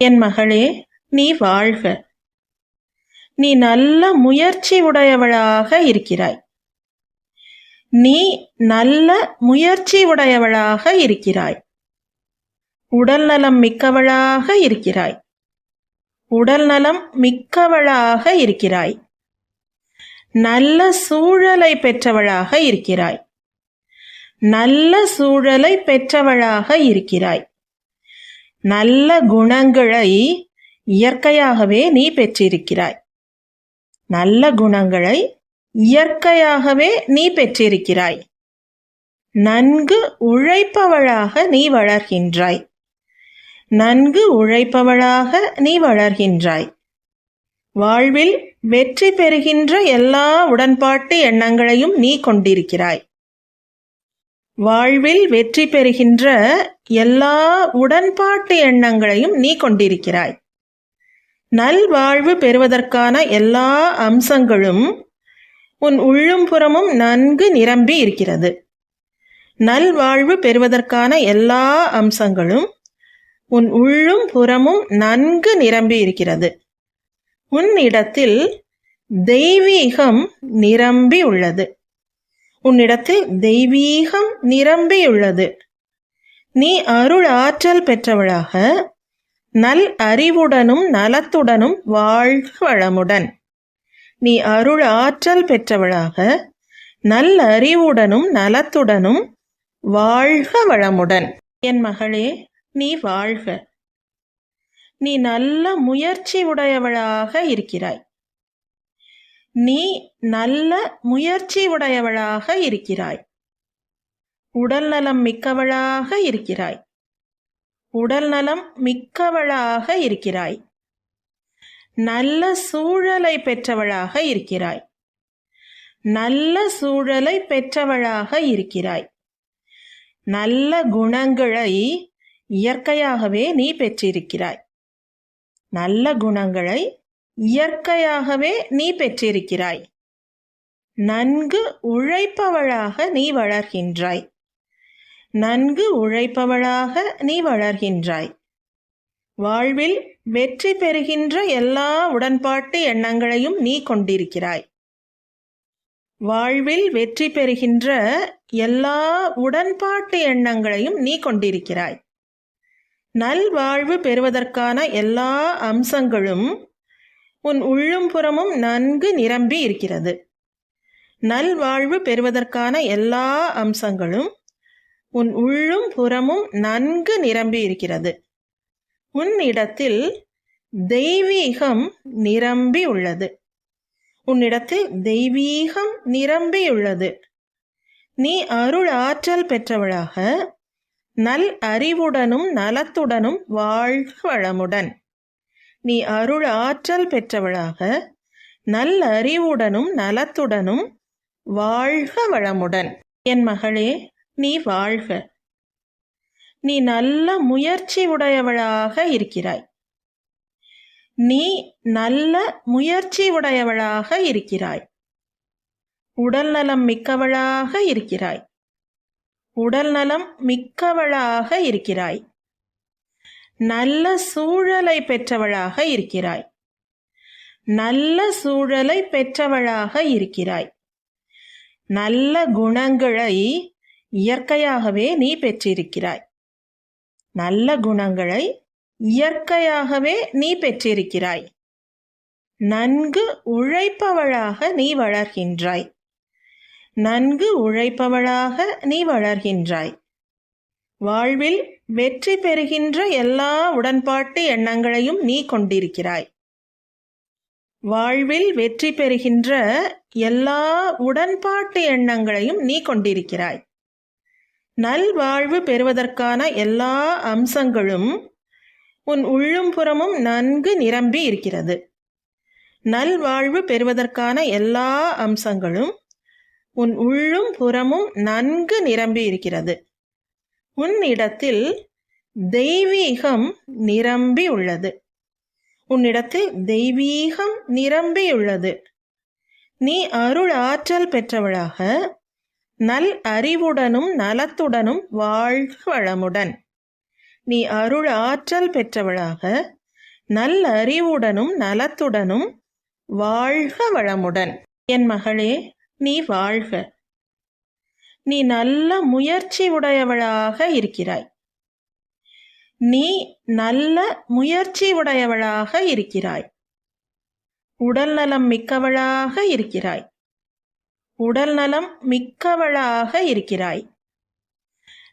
என் மகளே நீ வாழ்க. நீ நல்ல முயற்சி உடையவளாக இருக்கிறாய். நீ நல்ல முயற்சி உடையவளாக இருக்கிறாய். உடல் நலம் மிக்கவளாக இருக்கிறாய். உடல் நலம் மிக்கவளாக இருக்கிறாய். நல்ல சூழலை பெற்றவளாக இருக்கிறாய். நல்ல சூழலை பெற்றவளாக இருக்கிறாய். நல்ல குணங்களை இயற்கையாகவே நீ பெற்றிருக்கிறாய். நல்ல குணங்களை இயற்கையாகவே நீ பெற்றிருக்கிறாய். நன்கு உழைப்பவளாக நீ வளர்கின்றாய். நன்கு உழைப்பவளாக நீ வளர்கின்றாய். வாழ்வில் வெற்றி பெறுகின்ற எல்லா உடன்பாட்டு எண்ணங்களையும் நீ கொண்டிருக்கிறாய். வாழ்வில் வெற்றி பெறுகின்ற எல்லா உடன்பாட்டு எண்ணங்களையும் நீ கொண்டிருக்கிறாய். நல்வாழ்வு பெறுவதற்கான எல்லா அம்சங்களும் உன் உள்ளும் புறமும் நன்கு நிரம்பி இருக்கிறது. நல்வாழ்வு பெறுவதற்கான எல்லா அம்சங்களும் உன் உள்ளும் புறமும் நன்கு நிரம்பி இருக்கிறது. உன் இடத்தில் தெய்வீகம் நிரம்பி உள்ளது. உன்னிடத்தில் தெய்வீகம் நிரம்பியுள்ளது. நீ அருள் ஆற்றல் பெற்றவளாக நல் அறிவுடனும் நலத்துடனும் வாழ்க வளமுடன். நீ அருள் ஆற்றல் பெற்றவளாக நல் அறிவுடனும் நலத்துடனும் வாழ்க வளமுடன். என் மகளே நீ வாழ்க. நீ நல்ல முயற்சி உடையவளாக இருக்கிறாய். நீ நல்ல முயற்சி உடையவளாக இருக்கிறாய். உடல் நலம் மிக்கவளாக இருக்கிறாய். உடல் நலம் மிக்கவளாக இருக்கிறாய். நல்ல சூழலை பெற்றவளாக இருக்கிறாய். நல்ல சூழலை பெற்றவளாக இருக்கிறாய். நல்ல குணங்களை இயற்கையாகவே நீ பெற்றிருக்கிறாய். நல்ல குணங்களை இயற்கையாகவே நீ பெற்றிருக்கிறாய். நன்கு உழைப்பவளாக நீ வளர்கின்றாய். நன்கு உழைப்பவளாக நீ வளர்கின்றாய். வாழ்வில் வெற்றி பெறுகின்ற எல்லா உடன்பாட்டு எண்ணங்களையும் நீ கொண்டிருக்கிறாய். வாழ்வில் வெற்றி பெறுகின்ற எல்லா உடன்பாட்டு எண்ணங்களையும் நீ கொண்டிருக்கிறாய். நல்வாழ்வு பெறுவதற்கான எல்லா அம்சங்களும் உன் உள்ளும் புறமும் நன்கு நிரம்பி இருக்கிறது. நல்வாழ்வு பெறுவதற்கான எல்லா அம்சங்களும் உன் உள்ளும் புறமும் நன்கு நிரம்பி இருக்கிறது. உன் இடத்தில் தெய்வீகம் நிரம்பி உள்ளது. உன்னிடத்தில் தெய்வீகம் நிரம்பியுள்ளது நீ அருள் ஆற்றல் பெற்றவளாக நல் அறிவுடனும் நலத்துடனும் வாழ்க வளமுடன். நீ அருள் ஆற்றல் பெற்றவளாக நல்ல அறிவுடனும் நலத்துடனும் வாழ்க வளமுடன். என் மகளே நீ வாழ்க. நீ நல்ல முயற்சி உடையவளாக இருக்கிறாய். நீ நல்ல முயற்சி உடையவளாக இருக்கிறாய். உடல் நலம் மிக்கவளாக இருக்கிறாய். உடல் நலம் மிக்கவளாக இருக்கிறாய். நல்ல சூழலை பெற்றவளாக இருக்கிறாய். நல்ல சூழலை பெற்றவளாக இருக்கிறாய். நல்ல குணங்களை இயற்கையாகவே நீ பெற்றிருக்கிறாய். நல்ல குணங்களை இயற்கையாகவே நீ பெற்றிருக்கிறாய். நன்கு உழைப்பவளாக நீ வளர்கின்றாய். நன்கு உழைப்பவளாக நீ வளர்கின்றாய். வாழ்வில் வெற்றி பெறுகின்ற எல்லா உடன்பாட்டு எண்ணங்களையும் நீ கொண்டிருக்கிறாய். வாழ்வில் வெற்றி பெறுகின்ற எல்லா உடன்பாட்டு எண்ணங்களையும் நீ கொண்டிருக்கிறாய். நல்வாழ்வு பெறுவதற்கான எல்லா அம்சங்களும் உன் உள்ளும் புறமும் நன்கு நிரம்பி இருக்கிறது. நல்வாழ்வு பெறுவதற்கான எல்லா அம்சங்களும் உன் உள்ளும் புறமும் நன்கு நிரம்பி இருக்கிறது. உன் இடத்தில் தெய்வீகம் நிரம்பி உள்ளது உன்னிடத்தில் தெய்வீகம் நிரம்பியுள்ளது. நீ அருள் ஆற்றல் பெற்றவளாக நல் அறிவுடனும் நலத்துடனும் வாழ்க வளமுடன். நீ அருள் ஆற்றல் பெற்றவளாக நல் அறிவுடனும் நலத்துடனும் வாழ்க வளமுடன். என் மகளே நீ வாழ்க. நீ நல்ல முயற்சி உடையவளாக இருக்கிறாய். நீ நல்ல முயற்சி உடையவளாக இருக்கிறாய். உடல் நலம் மிக்கவளாக இருக்கிறாய். உடல் நலம் மிக்கவளாக இருக்கிறாய்.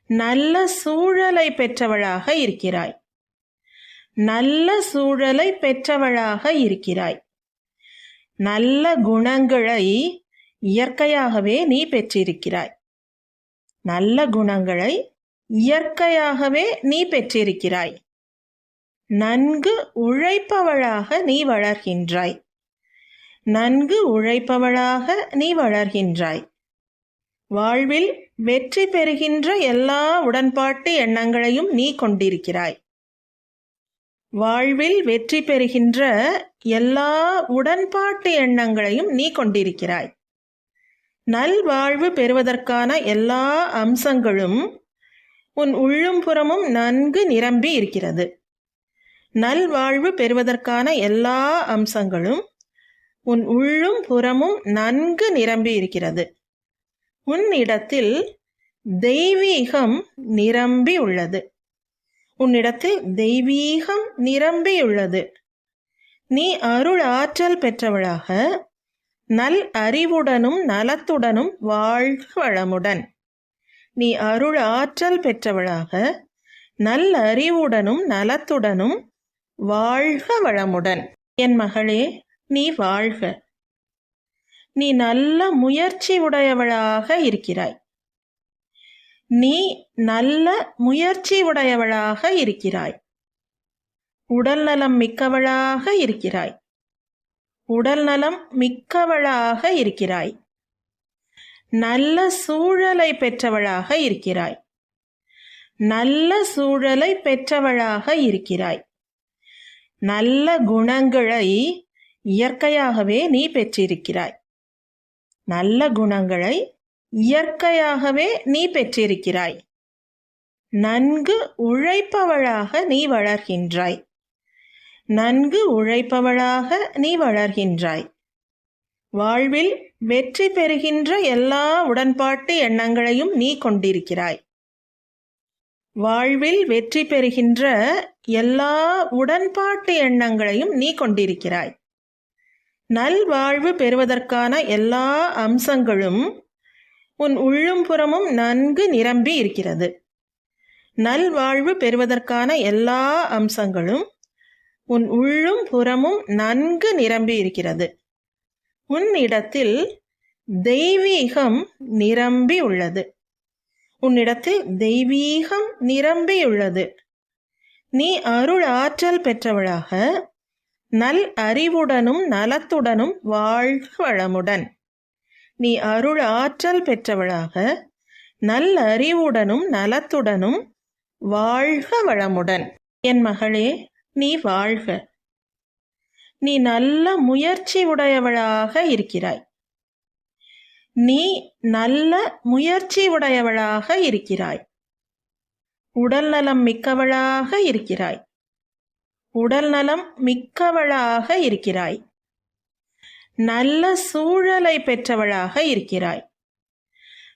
நல்ல சூழலை பெற்றவளாக இருக்கிறாய். நல்ல சூழலை பெற்றவளாக இருக்கிறாய். நல்ல குணங்களை இயற்கையாகவே நீ பெற்றிருக்கிறாய். நல்ல குணங்களை இயற்கையாகவே நீ பெற்றிருக்கிறாய். நன்கு உழைப்பவளாக நீ வளர்கின்றாய். நன்கு உழைப்பவளாக நீ வளர்கின்றாய். வாழ்வில் வெற்றி பெறுகின்ற எல்லா உடன்பாட்டு எண்ணங்களையும் நீ கொண்டிருக்கிறாய். வாழ்வில் வெற்றி பெறுகின்ற எல்லா உடன்பாட்டு எண்ணங்களையும் நீ கொண்டிருக்கிறாய். நல்வாழ்வு பெறுவதற்கான எல்லா அம்சங்களும் உன் உள்ளும் புறமும் நன்கு நிரம்பி இருக்கிறது. நல்வாழ்வு பெறுவதற்கான எல்லா அம்சங்களும் உன் உள்ளும் புறமும் நன்கு நிரம்பி இருக்கிறது. உன்னிடத்தில் தெய்வீகம் நிரம்பி உள்ளது. உன்னிடத்தில் தெய்வீகம் நிரம்பியுள்ளது நீ அருள் ஆற்றல் பெற்றவளாக நல் அறிவுடனும் நலத்துடனும் வாழ்க வளமுடன். நீ அருள் ஆற்றல் பெற்றவளாக நல் அறிவுடனும் நலத்துடனும் வாழ்க வளமுடன். என் மகளே நீ வாழ்க. நீ நல்ல முயற்சி உடையவளாக இருக்கிறாய். நீ நல்ல முயற்சி உடையவளாக இருக்கிறாய். உடல் நலம் மிக்கவளாக இருக்கிறாய். உடல் நலம் மிக்கவளாக இருக்கிறாய். நல்ல சூழலை பெற்றவளாக இருக்கிறாய். நல்ல சூழலை பெற்றவளாக இருக்கிறாய். நல்ல குணங்களை இயற்கையாகவே நீ பெற்றிருக்கிறாய். நல்ல குணங்களை இயற்கையாகவே நீ பெற்றிருக்கிறாய். நன்கு உழைப்பவளாக நீ வளர்கின்றாய். நன்கு உழைப்பவளாக நீ வளர்கின்றாய். வாழ்வில் வெற்றி பெறுகின்ற எல்லா உடன்பாட்டு எண்ணங்களையும் நீ கொண்டிருக்கிறாய். வாழ்வில் வெற்றி பெறுகின்ற எல்லா உடன்பாட்டு எண்ணங்களையும் நீ கொண்டிருக்கிறாய். நல்வாழ்வு பெறுவதற்கான எல்லா அம்சங்களும் உன் உள்ளும் புறமும் நன்கு நிரம்பி இருக்கிறது. நல்வாழ்வு பெறுவதற்கான எல்லா அம்சங்களும் உன் உள்ளும் புறமும் நன்கு நிரம்பி இருக்கிறது. உன்னிடத்தில் தெய்வீகம் நிரம்பி உள்ளது. உன்னிடத்தில் தெய்வீகம் நிரம்பியுள்ளது நீ அருள் ஆற்றல் பெற்றவளாக நல் அறிவுடனும் நலத்துடனும் வாழ்க வளமுடன். நீ அருள் ஆற்றல் பெற்றவளாக நல் அறிவுடனும் நலத்துடனும் வாழ்க வளமுடன். என் மகளே நீ வாழ்க. நீ நல்ல முயற்சி உடையவளாக இருக்கிறாய். நீ நல்ல முயற்சி உடையவளாக இருக்கிறாய். உடல் நலம் மிக்கவளாக இருக்கிறாய். உடல் நலம் மிக்கவளாக இருக்கிறாய். நல்ல சூழலை பெற்றவளாக இருக்கிறாய்.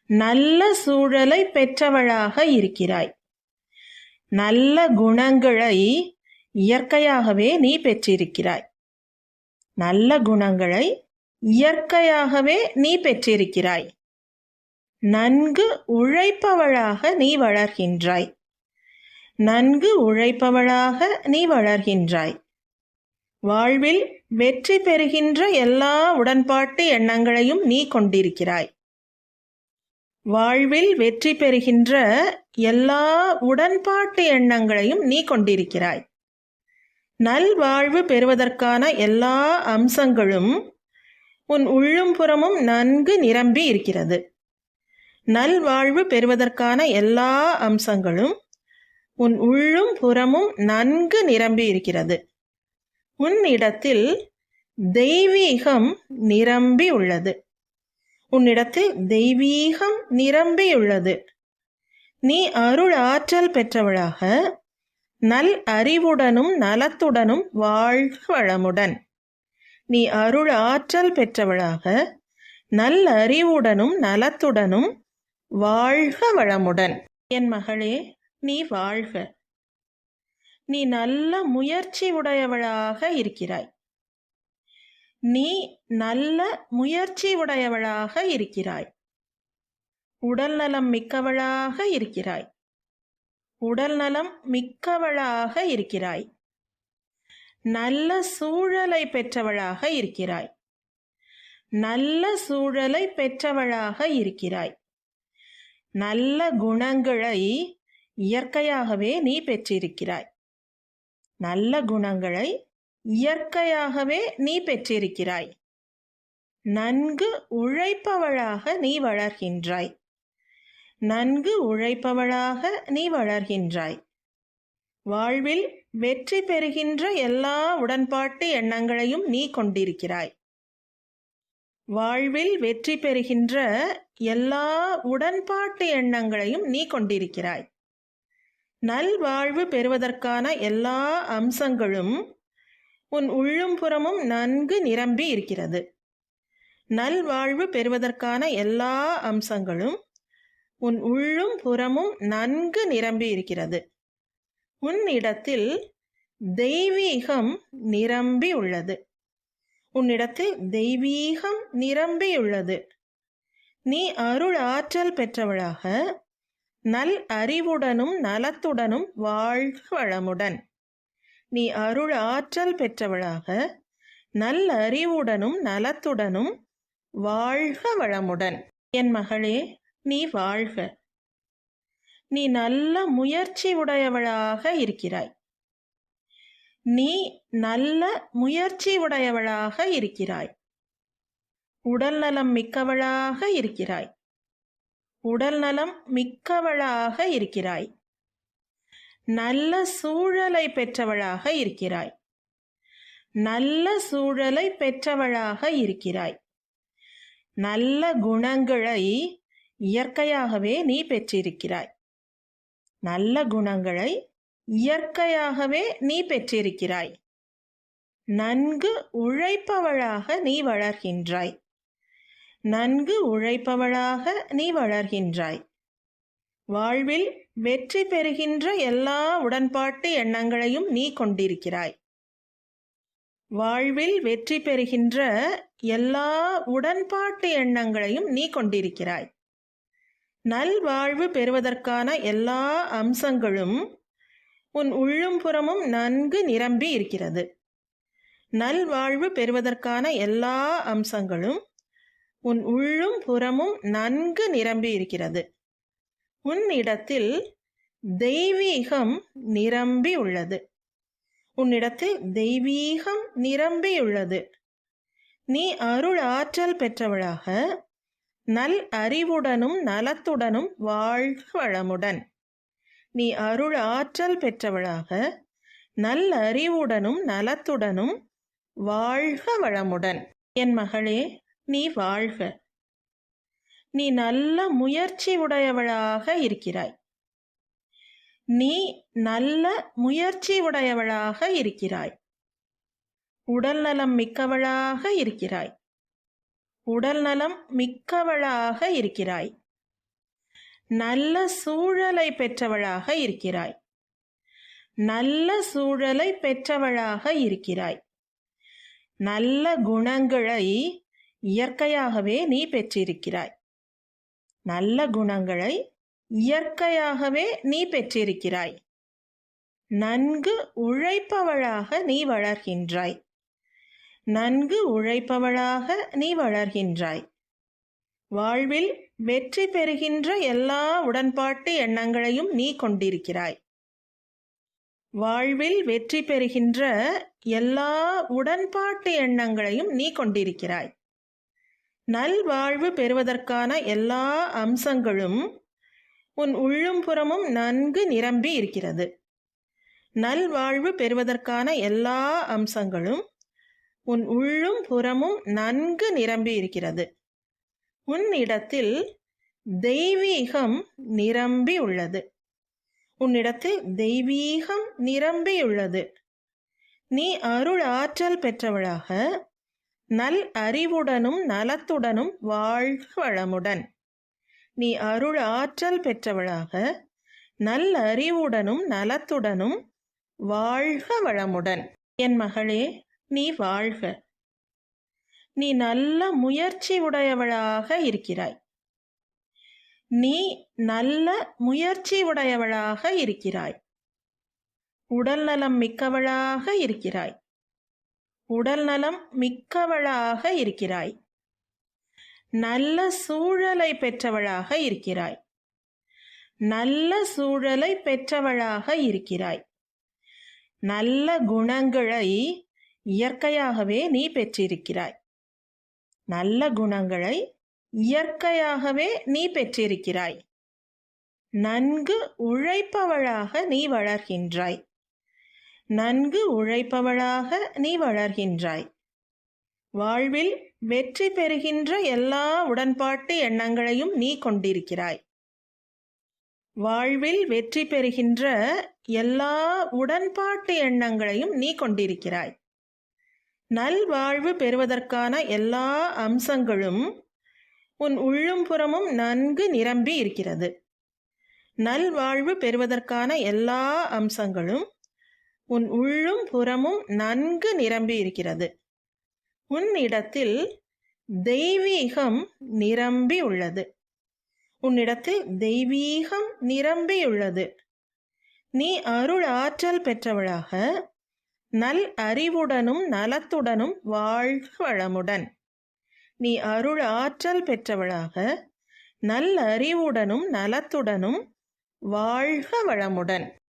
நல்ல சூழலை பெற்றவளாக இருக்கிறாய். நல்ல குணங்களை இயற்கையாகவே நீ பெற்றிருக்கிறாய். நல்ல குணங்களை இயற்கையாகவே நீ பெற்றிருக்கிறாய். நன்கு உழைப்பவளாக நீ வளர்கின்றாய். நன்கு உழைப்பவளாக நீ வளர்கின்றாய். வாழ்வில் வெற்றி பெறுகின்ற எல்லா உடன்பாட்டு எண்ணங்களையும் நீ கொண்டிருக்கிறாய். வாழ்வில் வெற்றி பெறுகின்ற எல்லா உடன்பாட்டு எண்ணங்களையும் நீ கொண்டிருக்கிறாய். நல்வாழ்வு பெறுவதற்கான எல்லா அம்சங்களும் உன் உள்ளும் புறமும் நன்கு நிரம்பி இருக்கிறது. நல்வாழ்வு பெறுவதற்கான எல்லா அம்சங்களும் உன் உள்ளும் புறமும் நன்கு நிரம்பி இருக்கிறது. உன்னிடத்தில் தெய்வீகம் நிரம்பி உள்ளது. உன்னிடத்தில் தெய்வீகம் நிரம்பியுள்ளது நீ அருள் ஆற்றல் பெற்றவளாக நல் அறிவுடனும் நலத்துடனும் வாழ்க வளமுடன். நீ அருள் ஆற்றல் பெற்றவளாக நல் அறிவுடனும் நலத்துடனும் வாழ்க வளமுடன். என் மகளே நீ வாழ்க. நீ நல்ல முயற்சி உடையவளாக இருக்கிறாய். நீ நல்ல முயற்சி உடையவளாக இருக்கிறாய். உடல் நலம் மிக்கவளாக இருக்கிறாய். உடல் நலம் மிக்கவளாக இருக்கிறாய். நல்ல சூழலை பெற்றவளாக இருக்கிறாய். நல்ல சூழலை பெற்றவளாக இருக்கிறாய். நல்ல குணங்களை இயற்கையாகவே நீ பெற்றிருக்கிறாய். நல்ல குணங்களை இயற்கையாகவே நீ பெற்றிருக்கிறாய். நன்கு உழைப்பவளாக நீ வளர்கின்றாய். நன்கு உழைப்பவளாக நீ வளர்கின்றாய். வாழ்வில் வெற்றி பெறுகின்ற எல்லா உடன்பாட்டு எண்ணங்களையும் நீ கொண்டிருக்கிறாய். வாழ்வில் வெற்றி பெறுகின்ற எல்லா உடன்பாட்டு எண்ணங்களையும் நீ கொண்டிருக்கிறாய். நல்வாழ்வு பெறுவதற்கான எல்லா அம்சங்களும் உன் உள்ளும் புறமும் நன்கு நிரம்பி இருக்கிறது. நல்வாழ்வு பெறுவதற்கான எல்லா அம்சங்களும் உன் உள்ளும் புறமும் நன்கு நிரம்பி இருக்கிறது. உன் இடத்தில் தெய்வீகம் நிரம்பி உள்ளது. உன்னிடத்தில் தெய்வீகம் நிரம்பியுள்ளது நீ அருள் ஆற்றல் பெற்றவளாக நல் அறிவுடனும் நலத்துடனும் வாழ்க வளமுடன். நீ அருள் ஆற்றல் பெற்றவளாக நல் அறிவுடனும் நலத்துடனும் வாழ்க வளமுடன். என் மகளே நீ வாழ்க. நீ நல்ல முயற்சி உடையவளாக இருக்கிறாய். நீ நல்ல முயற்சி உடையவளாக இருக்கிறாய். உடல் நலம் மிக்கவளாக இருக்கிறாய். உடல் நலம் மிக்கவளாக இருக்கிறாய். நல்ல சூழலை பெற்றவளாக இருக்கிறாய். நல்ல சூழலை பெற்றவளாக இருக்கிறாய். நல்ல குணங்களை இயற்கையாகவே நீ பெற்றிருக்கிறாய். நல்ல குணங்களை இயற்கையாகவே நீ பெற்றிருக்கிறாய். நன்கு உழைப்பவளாக நீ வளர்கின்றாய். நன்கு உழைப்பவளாக நீ வளர்கின்றாய். வாழ்வில் வெற்றி பெறுகின்ற எல்லா உடன்பாட்டு எண்ணங்களையும் நீ கொண்டிருக்கிறாய். வாழ்வில் வெற்றி பெறுகின்ற எல்லா உடன்பாட்டு எண்ணங்களையும் நீ கொண்டிருக்கிறாய். நல்வாழ்வு பெறுவதற்கான எல்லா அம்சங்களும் உன் உள்ளும் புறமும் நன்கு நிரம்பி இருக்கிறது. நல்வாழ்வு பெறுவதற்கான எல்லா அம்சங்களும் உன் உள்ளும் புறமும் நன்கு நிரம்பி இருக்கிறது. உன் இடத்தில் தெய்வீகம் நிரம்பி உள்ளது. உன்னிடத்தில் தெய்வீகம் நிரம்பியுள்ளது நீ அருள் ஆற்றல் பெற்றவளாக நல் அறிவுடனும் நலத்துடனும் வாழ்க வளமுடன். நீ அருள் ஆற்றல் பெற்றவளாக நல் அறிவுடனும் நலத்துடனும் வாழ்க வளமுடன். என் மகளே நீ வாழ்க. நீ நல்ல முயற்சி உடையவளாக இருக்கிறாய். நீ நல்ல முயற்சி உடையவளாக இருக்கிறாய். உடல் நலம் மிக்கவளாக இருக்கிறாய். உடல் நலம் மிக்கவளாக இருக்கிறாய். நல்ல சூழலை பெற்றவளாக இருக்கிறாய். நல்ல சூழலை பெற்றவளாக இருக்கிறாய். நல்ல குணங்களை இயற்கையாகவே நீ பெற்றிருக்கிறாய். நல்ல குணங்களை இயற்கையாகவே நீ பெற்றிருக்கிறாய். நன்கு உழைப்பவளாக நீ வளர்கின்றாய். நன்கு உழைப்பவளாக நீ வளர்கின்றாய். வாழ்வில் வெற்றி பெறுகின்ற எல்லா உடன்பாட்டு எண்ணங்களையும் நீ கொண்டிருக்கிறாய். வாழ்வில் வெற்றி பெறுகின்ற எல்லா உடன்பாட்டு எண்ணங்களையும் நீ கொண்டிருக்கிறாய். நல்வாழ்வு பெறுவதற்கான எல்லா அம்சங்களும் உன் உள்ளும் புறமும் நன்கு நிரம்பி இருக்கிறது. நல்வாழ்வு பெறுவதற்கான எல்லா அம்சங்களும் உன் உள்ளும் புறமும் நன்கு நிரம்பி இருக்கிறது. உன் இடத்தில் தெய்வீகம் நிரம்பி உள்ளது. உன்னிடத்தில் தெய்வீகம் நிரம்பியுள்ளது நீ அருள் ஆற்றல் பெற்றவளாக நல் அறிவுடனும் நலத்துடனும் வாழ்க வளமுடன். நீ அருள் ஆற்றல் பெற்றவளாக நல் அறிவுடனும் நலத்துடனும் வாழ்க வளமுடன். என் மகளே நீ வாழ்க. நீ நல்ல முயற்சி உடையவளாக இருக்கிறாய். நீ நல்ல முயற்சி உடையவளாக இருக்கிறாய். உடல் நலம் மிக்கவளாக இருக்கிறாய். உடல் நலம் மிக்கவளாக இருக்கிறாய். நல்ல சூழலை பெற்றவளாக இருக்கிறாய். நல்ல சூழலை பெற்றவளாக இருக்கிறாய். நல்ல குணங்களை இயற்கையாகவே நீ பெற்றிருக்கிறாய். நல்ல குணங்களை இயற்கையாகவே நீ பெற்றிருக்கிறாய். நன்கு உழைப்பவளாக நீ வளர்கின்றாய். நன்கு உழைப்பவளாக நீ வளர்கின்றாய். வாழ்வில் வெற்றி பெறுகின்ற எல்லா உடன்பாட்டு எண்ணங்களையும் நீ கொண்டிருக்கிறாய். வாழ்வில் வெற்றி பெறுகின்ற எல்லா உடன்பாட்டு எண்ணங்களையும் நீ கொண்டிருக்கிறாய். நல்வாழ்வு பெறுவதற்கான எல்லா அம்சங்களும் உன் உள்ளும் புறமும் நன்கு நிரம்பி இருக்கிறது. நல்வாழ்வு பெறுவதற்கான எல்லா அம்சங்களும் உன் உள்ளும் புறமும் நன்கு நிரம்பி இருக்கிறது. உன்னிடத்தில் தெய்வீகம் நிரம்பி உள்ளது. உன்னிடத்தில் தெய்வீகம் நிரம்பியுள்ளது நீ அருள் ஆற்றல் பெற்றவளாக நல் அறிவுடனும் நலத்துடனும் வாழ்க வளமுடன். நீ அருள் ஆற்றல் பெற்றவளாக நல் அறிவுடனும் நலத்துடனும் வாழ்க வளமுடன்.